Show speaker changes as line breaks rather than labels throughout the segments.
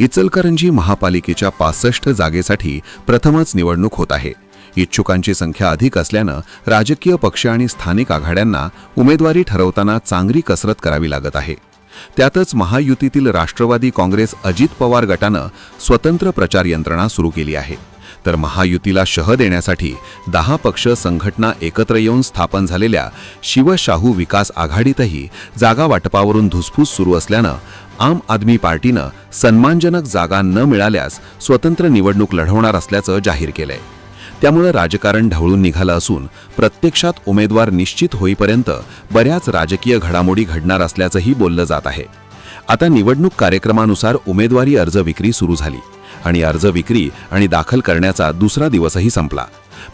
इचलकरंजी महापालिकेच्या पासष्ट जागेसाठी प्रथमच निवडणूक होत आहे. इच्छुकांची संख्या अधिक असल्यानं राजकीय पक्ष आणि स्थानिक आघाड्यांना उमेदवारी ठरवताना चांगली कसरत करावी लागत आहे. त्यातच महायुतीतील राष्ट्रवादी काँग्रेस अजित पवार गटानं स्वतंत्र प्रचार यंत्रणा सुरू केली आहे. तर महायुतीला शह देण्यासाठी दहा पक्ष संघटना एकत्र येऊन स्थापन झालेल्या शिवशाहू विकास आघाडीतही जागा वाटपावरून धुसफूस सुरू असल्यानं आम आदमी पार्टीनं सन्मानजनक जागा न मिळाल्यास स्वतंत्र निवडणूक लढवणार असल्याचं जाहीर केलंय. त्यामुळं राजकारण ढवळून निघालं असून प्रत्यक्षात उमेदवार निश्चित होईपर्यंत बऱ्याच राजकीय घडामोडी घडणार असल्याचंही बोललं जात आहे. आता निवडणूक कार्यक्रमानुसार उमेदवारी अर्ज विक्री सुरू झाली आणि अर्ज विक्री आणि दाखल करण्याचा दुसरा दिवसही संपला.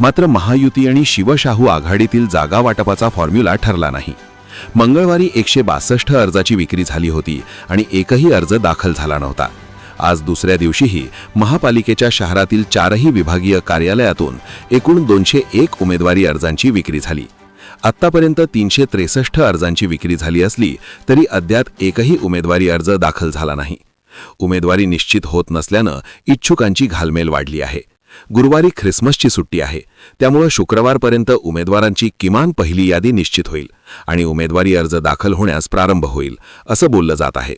मात्र महायुती आणि शिवशाहू आघाडीतील जागा वाटपाचा फॉर्म्युला ठरला नाही. मंगळवारी एकशे बासष्ट अर्जाची विक्री झाली होती आणि एकही अर्ज दाखल झाला नव्हता. आज दुसऱ्या दिवशीही महापालिकेच्या शहरातील चारही विभागीय कार्यालयातून एकूण दोनशे एक उमेदवारी अर्जांची विक्री झाली. आत्तापर्यंत तीनशे त्रेसष्ट अर्जांची विक्री झाली असली तरी अद्याप एकही उमेदवारी अर्ज दाखल झाला नाही. उमेदवारी निश्चित होत नसल्यानं इच्छुकांची घालमेल वाढली आहे. गुरुवारी ख्रिसमसची सुट्टी आहे. त्यामुळं शुक्रवारपर्यंत उमेदवारांची किमान पहिली यादी निश्चित होईल आणि उमेदवारी अर्ज दाखल होण्यास प्रारंभ होईल असं बोललं जात आहे.